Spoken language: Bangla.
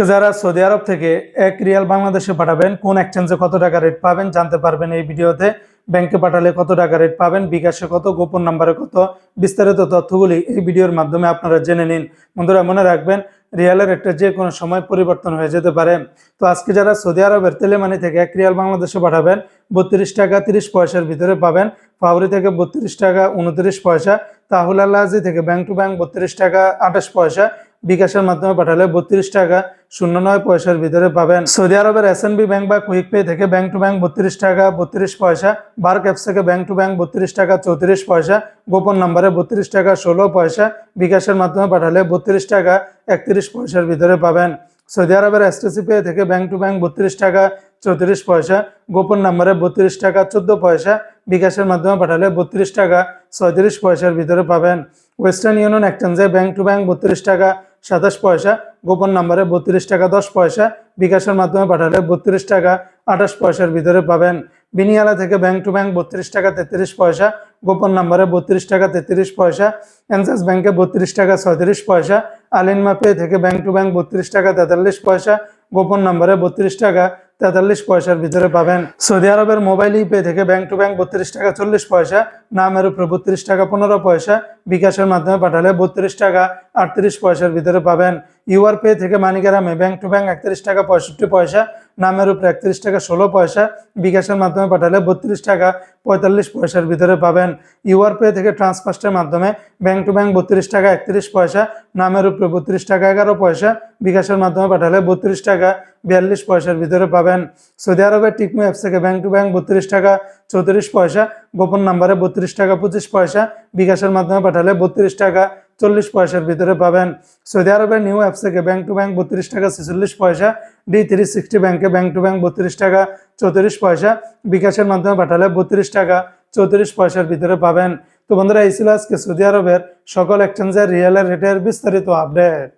আজকে যারা সৌদি আরব থেকে এক রিয়াল বাংলাদেশে পাঠাবেন, কোন এক্সচেঞ্জে কত টাকা রেট পাবেন জানতে পারবেন এই ভিডিওতে। ব্যাংকে পাঠালে কত টাকা রেট পাবেন, বিকাশে কত, গোপন নাম্বারে কত, বিস্তারিত তথ্যগুলি এই ভিডিওর মাধ্যমে আপনারা জেনে নিন। বন্ধুরা, মনে রাখবেন, রিয়ালের রেটটা যে কোনো সময় পরিবর্তন হয়ে যেতে পারে। তো আজকে যারা সৌদি আরবের তেলেমানি থেকে এক রিয়াল বাংলাদেশে পাঠাবেন, বত্রিশ টাকা তিরিশ পয়সার ভিতরে পাবেন। ফাউরি থেকে বত্রিশ টাকা উনত্রিশ পয়সা, তাহুল আল্লাহাজি থেকে ব্যাংক টু ব্যাংক বত্রিশ টাকা আঠাশ পয়সা বিকাশের মাধ্যমে পাঠালে বত্রিশ টাকা শূন্য নয় পয়সার ভিতরে পাবেন। সৌদি আরবের এস ব্যাংক বা কুইক পে থেকে ব্যাংক টু ব্যাংক বত্রিশ টাকা, বত্রিশ পয়সা। বার ক্যাপস থেকে ব্যাংক টু ব্যাংক বত্রিশ টাকা, চৌত্রিশ পয়সা। গোপন নম্বরে বত্রিশ টাকা, ষোলো পয়সা। বিকাশের মাধ্যমে পাঠালে বত্রিশ টাকা, একত্রিশ পয়সার ভিতরে পাবেন। সৌদি আরবের এসটিসি পে থেকে ব্যাংক টু ব্যাংক বত্রিশ টাকা, চৌত্রিশ পয়সা। গোপন নম্বরে বত্রিশ টাকা, চোদ্দ পয়সা। বিকাশের মাধ্যমে পাঠালে বত্রিশ টাকা, ছয়ত্রিশ পয়সার ভিতরে পাবেন। ওয়েস্টার্ন ইউনিয়ন এক্সচেঞ্জে ব্যাংক টু ব্যাংক বত্রিশ টাকা সাতাশ পয়সা, গোপন নম্বরে বত্রিশ টাকা দশ পয়সা, বিকাশের মাধ্যমে পাঠালে বত্রিশ টাকা আঠাশ পয়সার ভিতরে পাবেন। বিনিয়ালা থেকে ব্যাংক টু ব্যাংক বত্রিশ টাকা তেত্রিশ পয়সা, গোপন নম্বরে বত্রিশ টাকা তেত্রিশ পয়সা অ্যান্সাস ব্যাংকে বত্রিশ টাকা ছয়ত্রিশ পয়সা আলিনমা পে থেকে ব্যাংক টু ব্যাংক বত্রিশ টাকা তেতাল্লিশ পয়সা, গোপন নম্বরে বত্রিশ টাকা তেতাল্লিশ পয়সার ভিতরে পাবেন। সৌদি আরবের মোবাইল ইপে থেকে ব্যাংক টু ব্যাংক বত্রিশ টাকা চল্লিশ পয়সা, নামের উপরে বত্রিশ টাকা পনেরো পয়সা বিকাশের মাধ্যমে পাঠালে বত্রিশ টাকা আটত্রিশ পয়সার ভিতরে পাবেন। ইউআর পে থেকে মানিকারামে ব্যাংক টু ব্যাংক একত্রিশ টাকা পঁয়ষট্টি পয়সা, নামের উপরে একত্রিশ টাকা ষোলো পয়সা, বিকাশের মাধ্যমে পাঠালে বত্রিশ টাকা পঁয়তাল্লিশ পয়সার ভিতরে পাবেন। ইউআর পে থেকে ট্রান্সফার্স্টের মাধ্যমে ব্যাংক টু ব্যাংক বত্রিশ টাকা একত্রিশ পয়সা, নামের উপরে বত্রিশ টাকা এগারো পয়সা, বিকাশের মাধ্যমে পাঠালে বত্রিশ টাকা বিয়াল্লিশ পয়সার ভিতরে পাবেন। সৌদি আরবের টিকমু অ্যাপস থেকে ব্যাংক টু ব্যাংক বত্রিশ টাকা চৌত্রিশ পয়সা, গোপন নাম্বারে বত্রিশ টাকা, পঁচিশ পয়সা, বিকাশের মাধ্যমে পাঠালে বত্রিশ টাকা, চল্লিশ পয়সার ভিতরে পাবেন। সৌদি আরবের নিউ অ্যাপস থেকে ব্যাংক টু ব্যাংক বত্রিশ টাকা, ছেচল্লিশ পয়সা, ডি থ্রি সিক্সটি ব্যাংকে ব্যাংক টু ব্যাংক বত্রিশ টাকা, চৌত্রিশ পয়সা, বিকাশের মাধ্যমে পাঠালে বত্রিশ টাকা, চৌত্রিশ পয়সার ভিতরে পাবেন। তো বন্ধুরা, এই ছিল আজকে সৌদি আরবের সকল এক্সচেঞ্জের রিয়েলের রেটের বিস্তারিত আপডেট